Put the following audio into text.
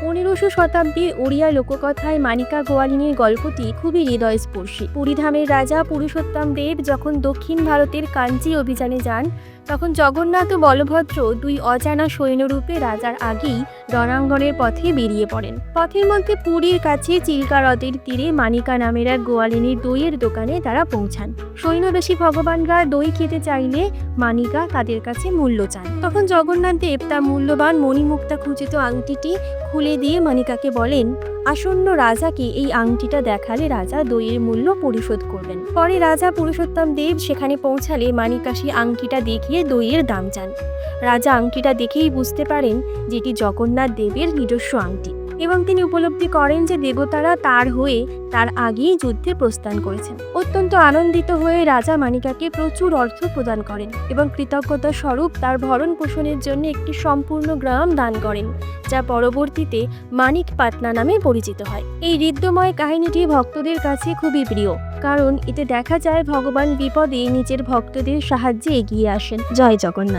পনেরোশো শতাব্দী ওড়িয়া লোককথায় মানিকা গোয়ালিনীর গল্পটি খুবই হৃদয়স্পর্শী। পুরীধামের রাজা পুরুষোত্তম দেব যখন দক্ষিণ ভারতের কাঞ্চি অভিযানে যান তখন জগন্নাথ ও বলভদ্র দুই অজানা সৈন্যরূপে রাজার আগেই রণাঙ্গনের পথে বেরিয়ে পড়েন। পথের মধ্যে পুরীর কাছে চিল্কা হ্রদের তীরে মানিকা নামের এক গোয়ালিনীর দইয়ের দোকানে তারা পৌঁছান। সৈন্যবেশী ভগবানরা দই খেতে চাইলে মানিকা তাদের কাছে মূল্য চান। তখন জগন্নাথ দেব তার মূল্যবান মণিমুক্তা খুচিত আংটিটি খুলে দিয়ে মানিকাকে বলেন আসন্ন রাজাকে এই আংটিটা দেখালে রাজা দইয়ের মূল্য পরিশোধ করবেন। পরে রাজা পুরুষোত্তম দেব সেখানে পৌঁছালে মানিকাশি আংটিটা দেখিয়ে দইয়ের দাম চান। রাজা আংটিটা দেখেই বুঝতে পারেন যেটি জগন্নাথ দেবের নিজস্ব আংটি। এবং তিনি উপলব্ধি করেন যে দেবতারা তার হয়ে তার আগেই যুদ্ধে প্রস্থান করেছেন। অত্যন্ত আনন্দিত হয়ে রাজা মানিকাকে প্রচুর অর্থ প্রদান করেন এবং কৃতজ্ঞতা স্বরূপ তার ভরণ পোষণের জন্য একটি সম্পূর্ণ গ্রাম দান করেন, যা পরবর্তীতে মানিক পাটনা নামে পরিচিত হয়। এই হৃদ্যময় কাহিনীটি ভক্তদের কাছে খুবই প্রিয়, কারণ এতে দেখা যায় ভগবান বিপদে নিজের ভক্তদের সাহায্যে এগিয়ে আসেন। জয় জগন্নাথ।